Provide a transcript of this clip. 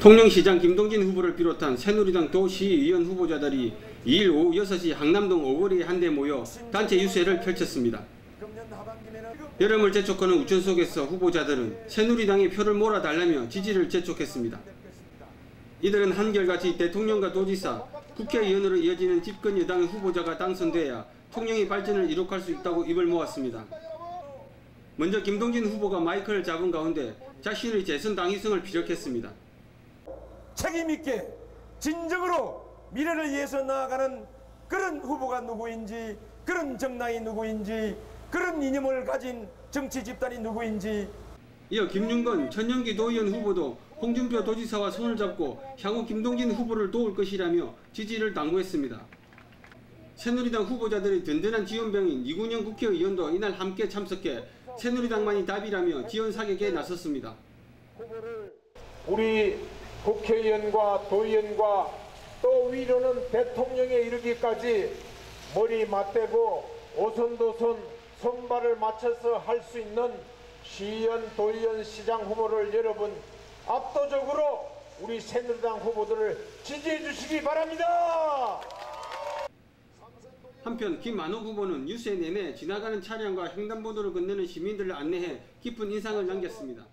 통영시장 김동진 후보를 비롯한 새누리당 도시의원 후보자들이 2일 오후 6시 항남동 오거리 한데 모여 단체 유세를 펼쳤습니다. 여름을 재촉하는 우천 속에서 후보자들은 새누리당의 표를 몰아달라며 지지를 재촉했습니다. 이들은 한결같이 대통령과 도지사, 국회의원으로 이어지는 집권 여당 후보자가 당선돼야 통영의 발전을 이룩할 수 있다고 입을 모았습니다. 먼저 김동진 후보가 마이크를 잡은 가운데 자신의 재선 당위성을 피력했습니다. 책임 있게 진정으로 미래를 위해서 나아가는 그런 후보가 누구인지 그런 정당이 누구인지 그런 이념을 가진 정치 집단이 누구인지 이어 김윤건 전영기 도의원 후보도 홍준표 도지사와 손을 잡고 향후 김동진 후보를 도울 것이라며 지지를 당부했습니다. 새누리당 후보자들의 든든한 지원병인 이군영 국회의원도 이날 함께 참석해 새누리당만이 답이라며 지원 사격에 나섰습니다. 우리 국회의원과 도의원과 또 위로는 대통령에 이르기까지 머리 맞대고 오선도선 손발을 맞춰서 할 수 있는 시의원, 도의원, 시장 후보를 여러분 압도적으로 우리 새누리당 후보들을 지지해 주시기 바랍니다. 한편 김만호 후보는 유세 내내 지나가는 차량과 횡단보도를 건너는 시민들을 안내해 깊은 인상을 남겼습니다.